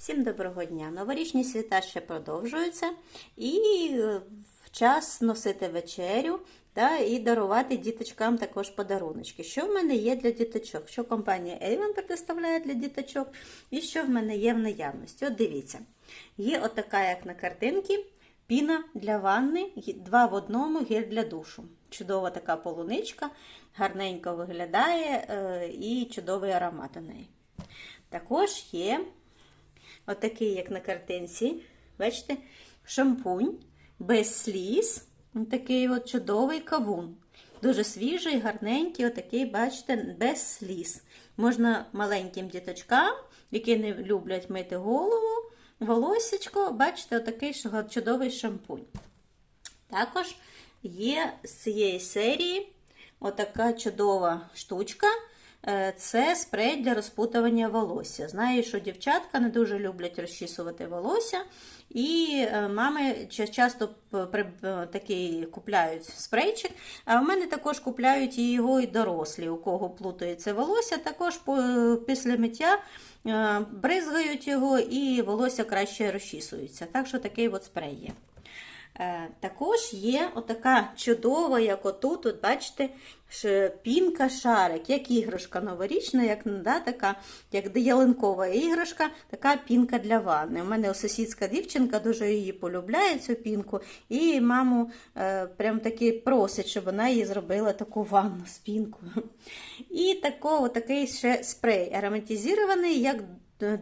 Всім доброго дня! Новорічні свята ще продовжуються і е, час носити вечерю та, і дарувати діточкам також подаруночки. Що в мене є для діточок? Що компанія Avon предоставляє для діточок, і що в мене є в наявності? От дивіться, є отака, як на картинці, піна для ванни, два в одному гель для душу. Чудова така полуничка, гарненько виглядає е, і чудовий аромат у неї. Також є отакий, як на картинці, бачите, шампунь без сліз. Такий от чудовий кавун. Дуже свіжий, гарненький, отакий, бачите, без сліз. Можна маленьким діточкам, які не люблять мити голову, волосечко, бачите, отакий чудовий шампунь. Також є з цієї серії отака чудова штучка. Е, Це спрей для розпутування волосся. Знаю, що дівчатка не дуже люблять розчісувати волосся, і е, мами часто е, такий купляють спрейчик. А в мене також купляють його і дорослі, у кого плутається волосся. Також після миття бризгають його і волосся краще розчісується. Так що такий от спрей є. Е, Також є отака чудова, як отут, от бачите, пінка шарик, як іграшка новорічна, як да, така, як ялинкова іграшка, така пінка для ванни. У мене сусідська дівчинка дуже її полюбляє, цю пінку, і маму е, прям таки просить, щоб вона їй зробила таку ванну з пінкою. І такий ще спрей ароматизований, як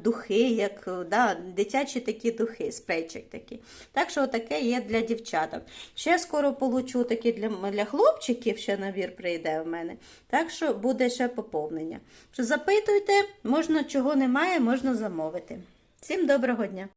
духи, як да, дитячі такі духи, спрейчик такі. Так що таке є для дівчаток. Ще скоро получу такі для, для хлопчиків, ще набір прийде в мене. Так що буде ще поповнення. Що запитуйте, можна чого немає, можна замовити. Всім доброго дня!